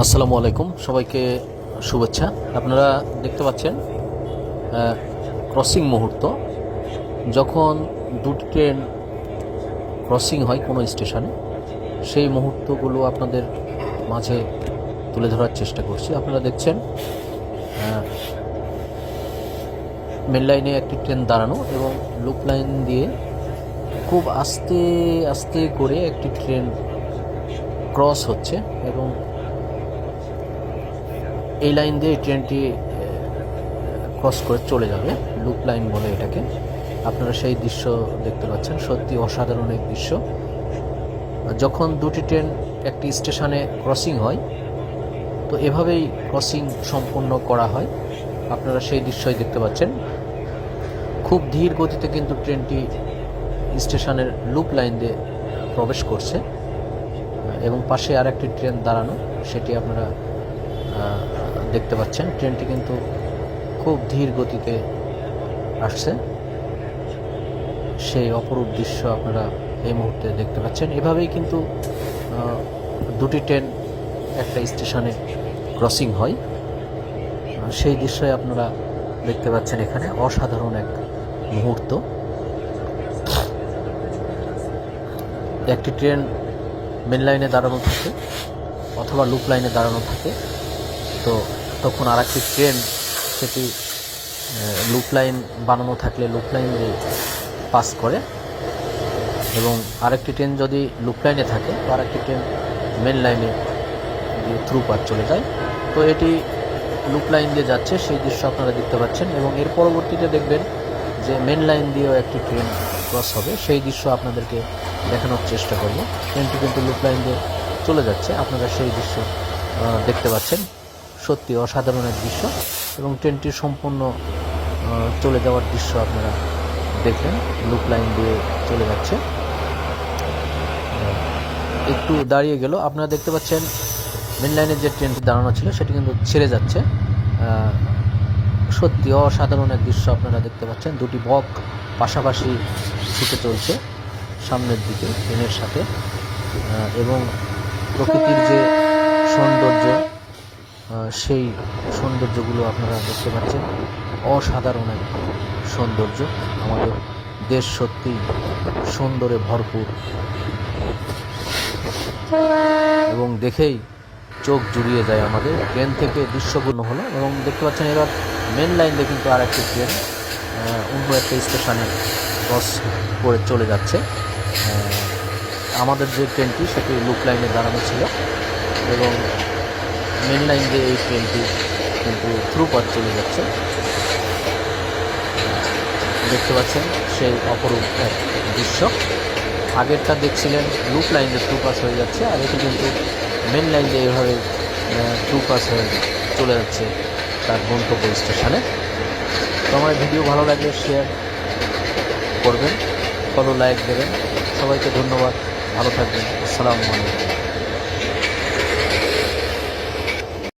আসসালামু আলাইকুম, সবাইকে শুভেচ্ছা। আপনারা দেখতে পাচ্ছেন ক্রসিং মুহূর্ত। যখন দুটি ট্রেন ক্রসিং হয় কোনো স্টেশনে, সেই মুহূর্তগুলো আপনাদের মাঝে তুলে ধরার চেষ্টা করছি। আপনারা দেখছেন মেন লাইনে একটি ট্রেন দাঁড়ানো এবং লুপ লাইন দিয়ে খুব আস্তে আস্তে করে একটি ট্রেন ক্রস হচ্ছে এবং এই লাইন দিয়ে ট্রেনটি ক্রস করে চলে যাবে লুপ লাইন বলে এটাকে। আপনারা সেই দৃশ্য দেখতে পাচ্ছেন, সত্যি অসাধারণ এক দৃশ্য। যখন দুটি ট্রেন একটি স্টেশনে ক্রসিং হয়, তো এভাবেই ক্রসিং সম্পূর্ণ করা হয়। আপনারা সেই দৃশ্যই দেখতে পাচ্ছেন। খুব ধীর গতিতে কিন্তু ট্রেনটি স্টেশনের লুপ লাইন দিয়ে প্রবেশ করছে। এবং পাশে আর একটি ট্রেন দাঁড়ানো, সেটি আপনারা দেখতে পাচ্ছেন, ট্রেনটি কিন্তু খুব ধীর গতিতে আসছে। সেই অপরূপ দৃশ্য আপনারা এই মুহূর্তে দেখতে পাচ্ছেন। এভাবেই কিন্তু দুটি ট্রেন একটা স্টেশনে ক্রসিং হয়। সেই দৃশ্যই আপনারা দেখতে পাচ্ছেন এখানে। অসাধারণ এক মুহূর্ত। একটি ট্রেন মেন লাইনে দাঁড়ানো থাকে অথবা লুপ লাইনে দাঁড়ানো থাকে। তো তখন আর একটি ট্রেন, সেটি লুপ লাইন বানানো থাকলে লুপ লাইন দিয়ে পাস করে। এবং আরেকটি ট্রেন যদি লুপ লাইনে থাকে, তো আরেকটি ট্রেন মেন লাইনে দিয়ে থ্রু পার চলে যায়। তো এটি লুপ লাইন দিয়ে যাচ্ছে, সেই দৃশ্য আপনারা দেখতে পাচ্ছেন। এবং এর পরবর্তীতে দেখবেন যে মেন লাইন দিয়েও একটি ট্রেন ক্রস হবে। সেই দৃশ্য আপনাদেরকে দেখানোর চেষ্টা করব। ট্রেনটি কিন্তু লুপ লাইন দিয়ে চলে যাচ্ছে। আপনারা সেই দৃশ্য দেখতে পাচ্ছেন। সত্যি অসাধারণ এক দৃশ্য এবং ট্রেনটি সম্পূর্ণ চলে যাওয়ার দৃশ্য আপনারা দেখলেন লুপ লাইন দিয়ে চলে যাচ্ছে। একটু দাঁড়িয়ে গেল। আপনারা দেখতে পাচ্ছেন মেন লাইনের যে ট্রেনটি দাঁড়ানো ছিল, সেটি কিন্তু ছেড়ে যাচ্ছে। সত্যি অসাধারণ এক দৃশ্য আপনারা দেখতে পাচ্ছেন। দুটি বক পাশাপাশি ছুটে চলছে সামনের দিকে, ট্রেনের সাথে। এবং প্রকৃতির যে সৌন্দর্য সেই সৌন্দর্যগুলো আপনারা দেখতে পাচ্ছেন। অসাধারণ এক সৌন্দর্য। আমাদের দেশ সত্যি সুন্দরে ভরপুর। এবং দেখেই চোখ জুড়িয়ে যায় আমাদের। ট্রেন থেকে দৃশ্যপূর্ণ হলো এবং দেখতে পাচ্ছেন এবার মেন লাইন দিয়ে কিন্তু আর একটি ট্রেন অন্য একটা স্টেশনে ক্রস করে চলে যাচ্ছে। আমাদের যে ট্রেনটি সেটি লুক লাইনে দাঁড়ানো ছিল এবং মেন লাইন দিয়ে এই ট্রেনটি কিন্তু থ্রু পথ চলে যাচ্ছে। দেখতে পাচ্ছেন, সেই অপরূপ এক দৃশ্য। আগেরটা দেখছিলেন লুপ লাইন দিয়ে থ্রু পাস হয়ে যাচ্ছে, আর এটি কিন্তু মেন লাইন দিয়ে এইভাবে থ্রু পাস হয়ে চলে যাচ্ছে তার গন্তব্য স্টেশনে। তো আমার ভিডিও ভালো লাগলে শেয়ার করবেন ফলো লাইক দেবেন। সবাইকে ধন্যবাদ, ভালো থাকবেন। আসসালামু আলাইকুম।